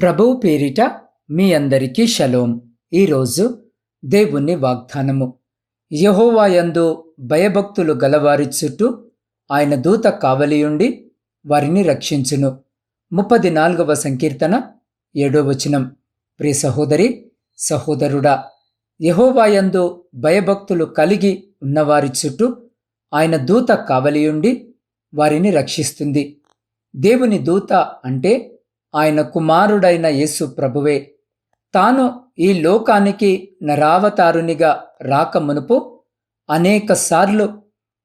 ప్రభువు పేరిట మీ అందరికీ షలోం. ఈరోజు దేవుని వాగ్దానము. యహోవాయందు భయభక్తులు గలవారి చుట్టూ ఆయన దూత కావలియుండి వారిని రక్షించును. ముప్పది నాలుగవ సంకీర్తన ఏడో వచనం. ప్రియ సహోదరి సహోదరుడా యహోవాయందు భయభక్తులు కలిగి ఉన్నవారి చుట్టూ ఆయన దూత కావలియుండి వారిని రక్షిస్తుంది. దేవుని దూత అంటే ఆయన కుమారుడైన యేసు ప్రభువే. తాను ఈ లోకానికి నరావతారునిగా రాకమునుపు అనేకసార్లు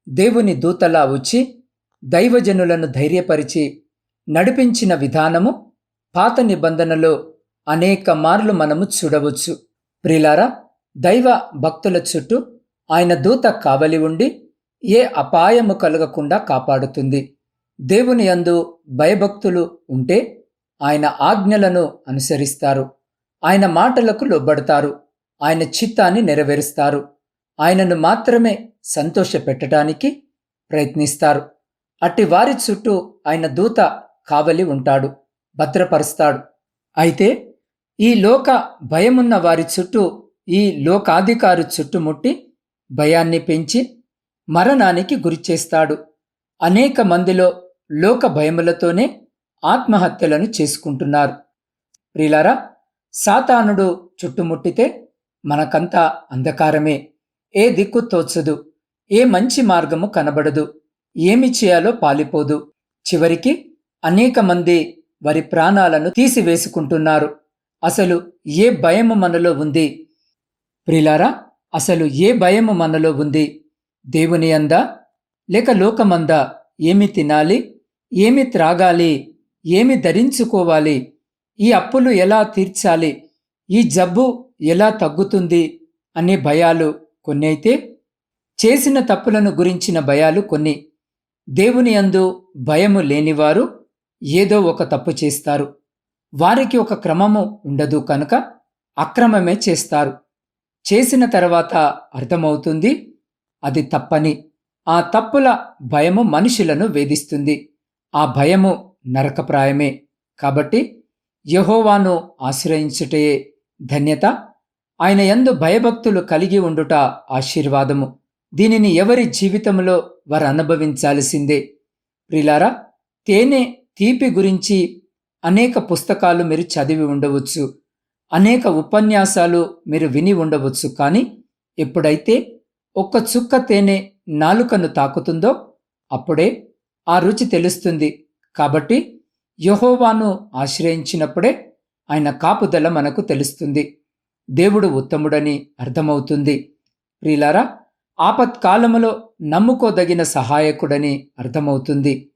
దేవుని దూతలా వచ్చి దైవజనులను ధైర్యపరిచి నడిపించిన విధానము పాత నిబంధనలో అనేక మార్లు మనము చూడవచ్చు. ప్రిలారా దైవ భక్తుల చుట్టూ ఆయన దూత కావలి ఉండి ఏ అపాయము కలగకుండా కాపాడుతుంది. దేవుని యందు భయభక్తులు ఉంటే ఆయన ఆజ్ఞలను అనుసరిస్తారు. ఆయన మాటలకు లోబడతారు. ఆయన చిత్తాన్ని నెరవేరుస్తారు. ఆయనను మాత్రమే సంతోషపెట్టడానికి ప్రయత్నిస్తారు. అట్టి వారి చుట్టూ ఆయన దూత కావలి ఉంటాడు భద్రపరుస్తాడు. అయితే ఈ లోక భయమున్న వారి చుట్టూ ఈ లోకాధికారి చుట్టుముట్టి భయాన్ని పెంచి మరణానికి గురిచేస్తాడు. అనేక మందిలో లోక భయములతోనే ఆత్మహత్యలను చేసుకుంటున్నారు. ప్రిలారా సాతానుడు చుట్టుముట్టితే మనకంతా అంధకారమే. ఏ దిక్కు తోచదు ఏ మంచి మార్గము కనబడదు ఏమి చేయాలో పాలిపోదు. చివరికి అనేక మంది వారి ప్రాణాలను తీసివేసుకుంటున్నారు. అసలు ఏ భయము మనలో ఉంది? ప్రిలారా అసలు ఏ భయము మనలో ఉంది? దేవుని అందా లేక లోకమందా? ఏమి తినాలి? ఏమి త్రాగాలి? ఏమి ధరించుకోవాలి? ఈ అప్పులు ఎలా తీర్చాలి? ఈ జబ్బు ఎలా తగ్గుతుంది? అనే భయాలు కొన్ని అయితే చేసిన తప్పులను గురించిన భయాలు కొన్ని. దేవుని అందు భయము లేనివారు ఏదో ఒక తప్పు చేస్తారు. వారికి ఒక క్రమము ఉండదు కనుక అక్రమమే చేస్తారు. చేసిన తర్వాత అర్థమవుతుంది అది తప్పని. ఆ తప్పుల భయము మనుషులను వేధిస్తుంది. ఆ భయము నరకప్రాయమే. కాబట్టి యహోవాను ఆశ్రయించుటయే ధన్యత. ఆయన యందు భయభక్తులు కలిగి ఉండుట ఆశీర్వాదము. దీనిని ఎవరి జీవితంలో వారు అనుభవించాల్సిందే? ప్రిలారా తేనె తీపి గురించి అనేక పుస్తకాలు మీరు చదివి ఉండవచ్చు. అనేక ఉపన్యాసాలు మీరు విని ఉండవచ్చు. కానీ ఎప్పుడైతే ఒక్క చుక్క తేనె నాలుకను తాకుతుందో అప్పుడే ఆ రుచి తెలుస్తుంది. కాబట్టి యహోవాను ఆశ్రయించినప్పుడే ఆయన కాపుదల మనకు తెలుస్తుంది. దేవుడు ఉత్తముడని అర్థమవుతుంది. ప్రిలారా ఆపత్కాలములో నమ్ముకోదగిన సహాయకుడని అర్థమవుతుంది.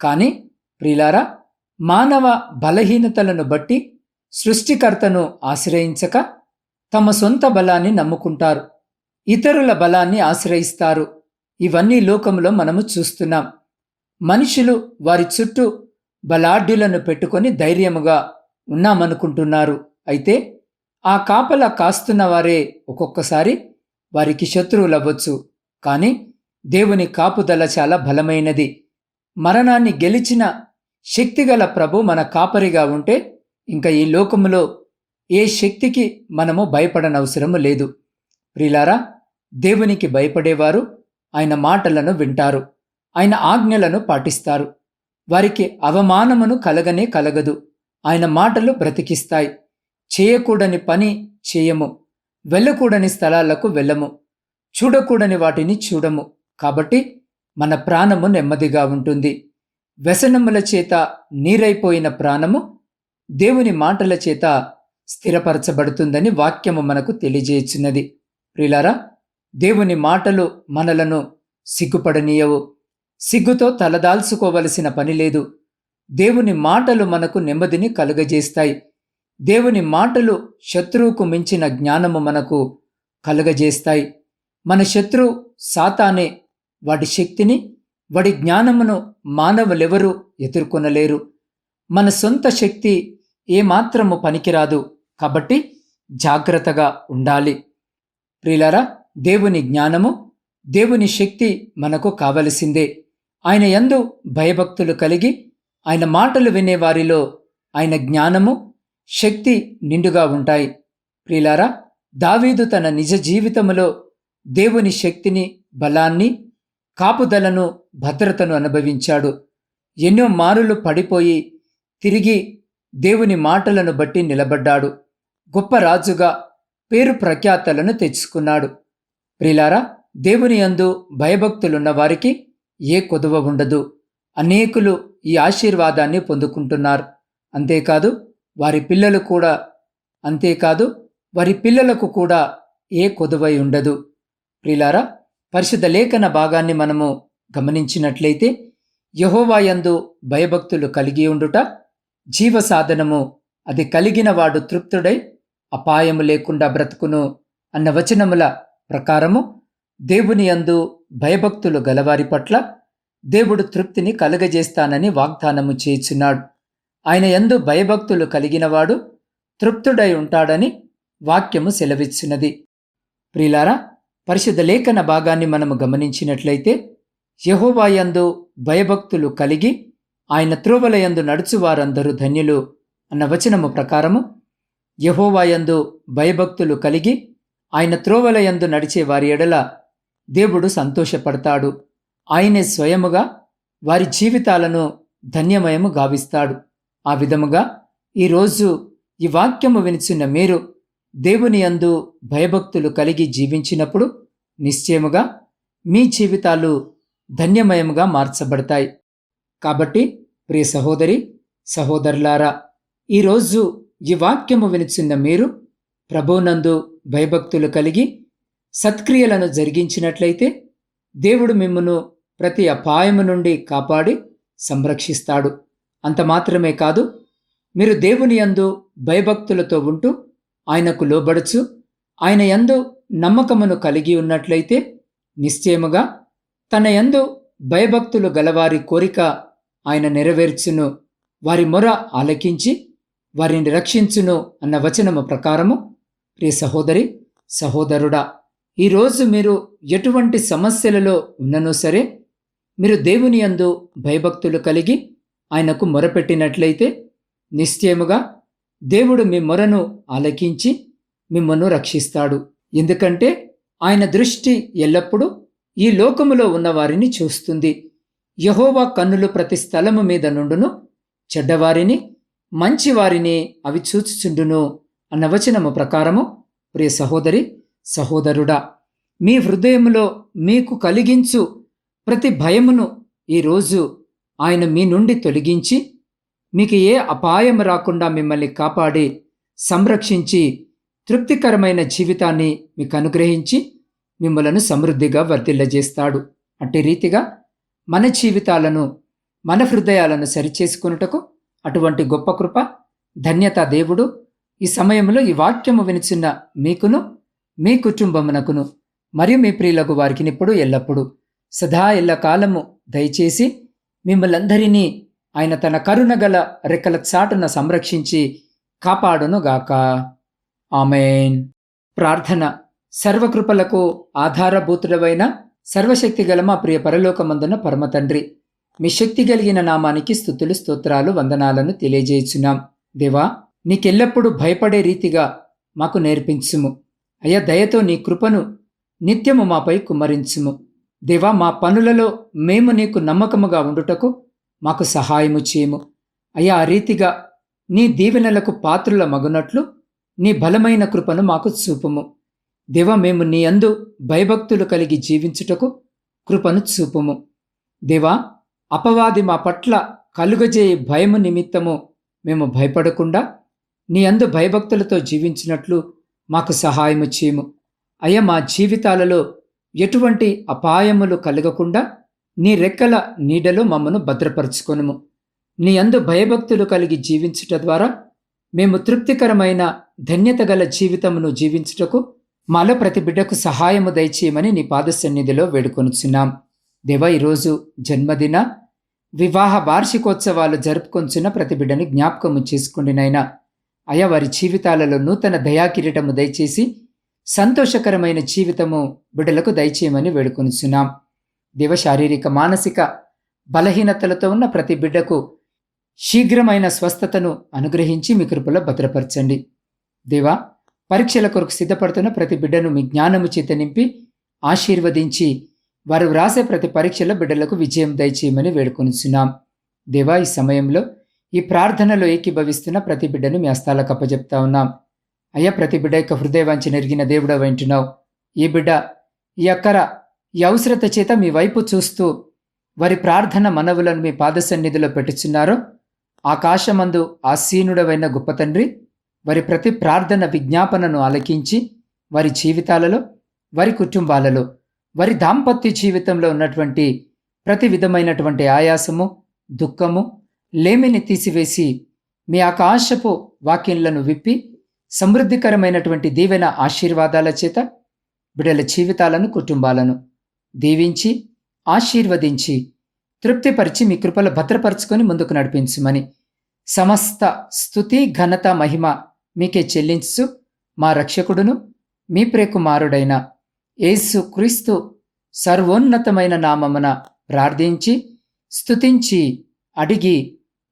కానీ ప్రిలారా మానవ బలహీనతలను బట్టి సృష్టికర్తను ఆశ్రయించక తమ సొంత బలాన్ని నమ్ముకుంటారు. ఇతరుల బలాన్ని ఆశ్రయిస్తారు. ఇవన్నీ లోకంలో మనము చూస్తున్నాం. మనుషులు వారి చుట్టూ బలాఢ్యులను పెట్టుకొని ధైర్యముగా ఉన్నామనుకుంటున్నారు. అయితే ఆ కాపల కాస్తున్న వారే ఒక్కొక్కసారి వారికి శత్రువులవ్వచ్చు. కానీ దేవుని కాపుదల చాలా బలమైనది. మరణాన్ని గెలిచిన శక్తిగల ప్రభు మన కాపరిగా ఉంటే ఇంకా ఈ లోకములో ఏ శక్తికి మనము భయపడనవసరము లేదు. ప్రిలారా దేవునికి భయపడేవారు ఆయన మాటలను వింటారు. ఆయన ఆజ్ఞలను పాటిస్తారు. వారికి అవమానమును కలగనే కలగదు. ఆయన మాటలు బ్రతికిస్తాయి. చేయకూడని పని చేయము. వెళ్ళకూడని స్థలాలకు వెళ్ళము. చూడకూడని వాటిని చూడము. కాబట్టి మన ప్రాణము నెమ్మదిగా ఉంటుంది. వ్యసనముల చేత నీరైపోయిన ప్రాణము దేవుని మాటల చేత స్థిరపరచబడుతుందని వాక్యము మనకు తెలియజేయుచున్నది. ప్రిలారా దేవుని మాటలు మనలను సిగ్గుపడనీయవు. సిగ్గుతో తలదాల్చుకోవలసిన పని లేదు. దేవుని మాటలు మనకు నెమ్మదిని కలుగజేస్తాయి. దేవుని మాటలు శత్రువుకు మించిన జ్ఞానము మనకు కలుగజేస్తాయి. మన శత్రువు సాతానే వాడి శక్తిని వాడి జ్ఞానమును మానవులెవరూ ఎదుర్కొనలేరు. మన సొంత శక్తి ఏమాత్రము పనికిరాదు. కాబట్టి జాగ్రత్తగా ఉండాలి. ప్రియులరా దేవుని జ్ఞానము దేవుని శక్తి మనకు కావలసిందే. ఆయన యందు భయభక్తులు కలిగి ఆయన మాటలు వినేవారిలో ఆయన జ్ఞానము శక్తి నిండుగా ఉంటాయి. ప్రిలారా దావీదు తన నిజ జీవితములో దేవుని శక్తిని బలాన్ని కాపుదలను భద్రతను అనుభవించాడు. ఎన్నో మారులు పడిపోయి తిరిగి దేవుని మాటలను బట్టి నిలబడ్డాడు. గొప్ప రాజుగా పేరు ప్రఖ్యాతలను తెచ్చుకున్నాడు. ప్రిలారా దేవుని యందు భయభక్తులున్న వారికి ఏ కొదువ ఉండదు. అనేకులు ఈ ఆశీర్వాదాన్ని పొందుకుంటున్నారు. అంతేకాదు వారి పిల్లలు కూడా అంతేకాదు వారి పిల్లలకు కూడా ఏ కొదువై ఉండదు. ప్రిలారా పరిశుద్ధ లేఖన భాగాన్ని మనము గమనించినట్లయితే యహోవాయందు భయభక్తులు కలిగి ఉండుట జీవ సాధనము అది కలిగిన వాడు తృప్తుడై అపాయము లేకుండా బ్రతుకును అన్న వచనముల ప్రకారము దేవుని యందు భయభక్తులు గలవారి పట్ల దేవుడు తృప్తిని కలుగజేస్తానని వాగ్దానము చేయుచున్నాడు. ఆయన యందు భయభక్తులు కలిగినవాడు తృప్తుడై ఉంటాడని వాక్యము సెలవిచ్చినది ప్రిలారా పరిశుద్ధ లేఖన భాగాన్ని మనము గమనించినట్లయితే యహోవాయందు భయభక్తులు కలిగి ఆయన త్రోవలయందు నడుచువారందరూ ధన్యులు అన్న వచనము ప్రకారము యహోవాయందు భయభక్తులు కలిగి ఆయన త్రోవలయందు నడిచే వారి ఎడల దేవుడు సంతోషపడతాడు. ఆయనే స్వయముగా వారి జీవితాలను ధన్యమయము గావిస్తాడు. ఆ విధముగా ఈరోజు ఈ వాక్యము వినిచిన మీరు దేవుని యందు భయభక్తులు కలిగి జీవించినప్పుడు నిశ్చయముగా మీ జీవితాలు ధన్యమయముగా మార్చబడతాయి. కాబట్టి ప్రియ సహోదరి సహోదరులారా ఈరోజు ఈ వాక్యము వినిచిన్న మీరు ప్రభునందు భయభక్తులు కలిగి సత్క్రియలను జరిగించినట్లయితే దేవుడు మిమ్మను ప్రతి అపాయము నుండి కాపాడి సంరక్షిస్తాడు. అంత మాత్రమే కాదు మీరు దేవుని యందు భయభక్తులతో ఉంటూ ఆయనకు లోబడుచు ఆయన యందు నమ్మకమును కలిగి ఉన్నట్లయితే నిశ్చయముగా తన యందు భయభక్తులు గలవారి కోరిక ఆయన నెరవేర్చును. వారి మొర ఆలకించి వారిని రక్షించును అన్న వచనము ప్రకారము ప్రియ సహోదరి సహోదరుడా ఈరోజు మీరు ఎటువంటి సమస్యలలో ఉన్ననో సరే మీరు దేవుని యందు భయభక్తులు కలిగి ఆయనకు మొరపెట్టినట్లయితే నిశ్చయముగా దేవుడు మీ మొరను ఆలకించి మిమ్మను రక్షిస్తాడు. ఎందుకంటే ఆయన దృష్టి ఎల్లప్పుడూ ఈ లోకములో ఉన్నవారిని చూస్తుంది. యహోవా కన్నులు ప్రతి స్థలము మీద నుండును చెడ్డవారిని మంచివారిని అవి చూచుచుండును అన్న వచనము ప్రకారము ప్రియ సహోదరి సహోదరుడా మీ హృదయములో మీకు కలిగించు ప్రతి భయమును ఈరోజు ఆయన మీ నుండి తొలగించి మీకు ఏ అపాయం రాకుండా మిమ్మల్ని కాపాడి సంరక్షించి తృప్తికరమైన జీవితాన్ని మీకు అనుగ్రహించి మిమ్మలను సమృద్ధిగా వర్ధిల్లజేస్తాడు. అట్టి రీతిగా మన జీవితాలను మన హృదయాలను సరిచేసుకున్నటకు అటువంటి గొప్ప కృప ధన్యత దేవుడు ఈ సమయంలో ఈ వాక్యము వినిచిన్న మీకును మీ కుటుంబమునకును మరియు మీ ప్రియులకు వారికి ఇప్పుడు ఎల్లప్పుడూ సదా ఎల్ల కాలము దయచేసి మిమ్మలందరినీ ఆయన తన కరుణగల రెక్కల చాటున సంరక్షించి కాపాడునుగాక. ఆమెన్. ప్రార్థన సర్వకృపలకు ఆధారభూతుడవైన సర్వశక్తి గల మా ప్రియ పరలోకమందున పరమతండ్రి మీ శక్తి కలిగిన నామానికి స్థుతులు స్తోత్రాలు వందనాలను తెలియజేయుచున్నాం. దేవా నీకెల్లప్పుడూ భయపడే రీతిగా మాకు నేర్పించుము. అయ్యా దయతో నీ కృపను నిత్యము మాపై కుమ్మరించుము. దేవా మా పనులలో మేము నీకు నమ్మకముగా ఉండుటకు మాకు సహాయము చేయము. అయ్యా ఆ రీతిగా నీ దీవెనలకు పాత్రుల మగునట్లు నీ బలమైన కృపను మాకు చూపుము. దేవ మేము నీ అందు భయభక్తులు కలిగి జీవించుటకు కృపను చూపుము. దేవా అపవాది మా పట్ల కలుగజేయ భయము నిమిత్తము మేము భయపడకుండా నీ అందు భయభక్తులతో జీవించినట్లు మాకు సహాయము చేయము. అయ్యా మా జీవితాలలో ఎటువంటి అపాయములు కలగకుండా నీ రెక్కల నీడలో మమ్మను భద్రపరుచుకొనుము. నీ అందు భయభక్తులు కలిగి జీవించుట ద్వారా మేము తృప్తికరమైన ధన్యత గల జీవితమును జీవించుటకు మాలో ప్రతి బిడ్డకు సహాయము దయచేయమని నీ పాద సన్నిధిలో వేడుకొనుచున్నాం. దేవ ఈరోజు జన్మదిన వివాహ వార్షికోత్సవాలు జరుపుకొంచున్న ప్రతి బిడ్డని జ్ఞాపకము చేసుకుండినైనా అయా వారి జీవితాలలో నూతన దయాకిరీటము దయచేసి సంతోషకరమైన జీవితము బిడ్డలకు దయచేయమని వేడుకొనిచున్నాం. దేవ శారీరక మానసిక బలహీనతలతో ఉన్న ప్రతి బిడ్డకు శీఘ్రమైన స్వస్థతను అనుగ్రహించి మీ కృపలో భద్రపరచండి. దేవా పరీక్షల కొరకు సిద్ధపడుతున్న ప్రతి బిడ్డను మీ జ్ఞానము చేత నింపి ఆశీర్వదించి వారు వ్రాసే ప్రతి పరీక్షలో బిడ్డలకు విజయం దయచేయమని వేడుకొనిచున్నాం. దేవా ఈ సమయంలో ఈ ప్రార్థనలో ఏకీభవిస్తున్న ప్రతి బిడ్డను మీ హస్తాలకు అప్పజెప్తా ఉన్నాం. అయ్యా ప్రతి బిడ్డ యొక్క హృదయవాంచి నెరిగిన దేవుడ వింటున్నావు ఈ బిడ్డ ఈ అక్కర ఈ అవసరత చేత మీ వైపు చూస్తూ వారి ప్రార్థన మనవులను మీ పాద సన్నిధిలో పెట్టుచున్నారో ఆకాశమందు ఆసీనుడవైన గొప్ప తండ్రి వారి ప్రతి ప్రార్థన విజ్ఞాపనను ఆలకించి వారి జీవితాలలో వారి కుటుంబాలలో వారి దాంపత్య జీవితంలో ఉన్నటువంటి ప్రతి విధమైనటువంటి ఆయాసము దుఃఖము లేమిని తీసివేసి మీ ఆకాశపు వాక్యంలను విప్పి సమృద్ధికరమైనటువంటి దీవెన ఆశీర్వాదాల చేత బిడల జీవితాలను కుటుంబాలను దీవించి ఆశీర్వదించి తృప్తిపరిచి మీ కృపలు భద్రపరుచుకొని ముందుకు నడిపించుమని సమస్త స్థుతి ఘనత మహిమ మీకే చెల్లించు మా రక్షకుడును మీ ప్రేకుమారుడైన యేసు క్రీస్తు సర్వోన్నతమైన నామమున ప్రార్థించి స్తుతించి అడిగి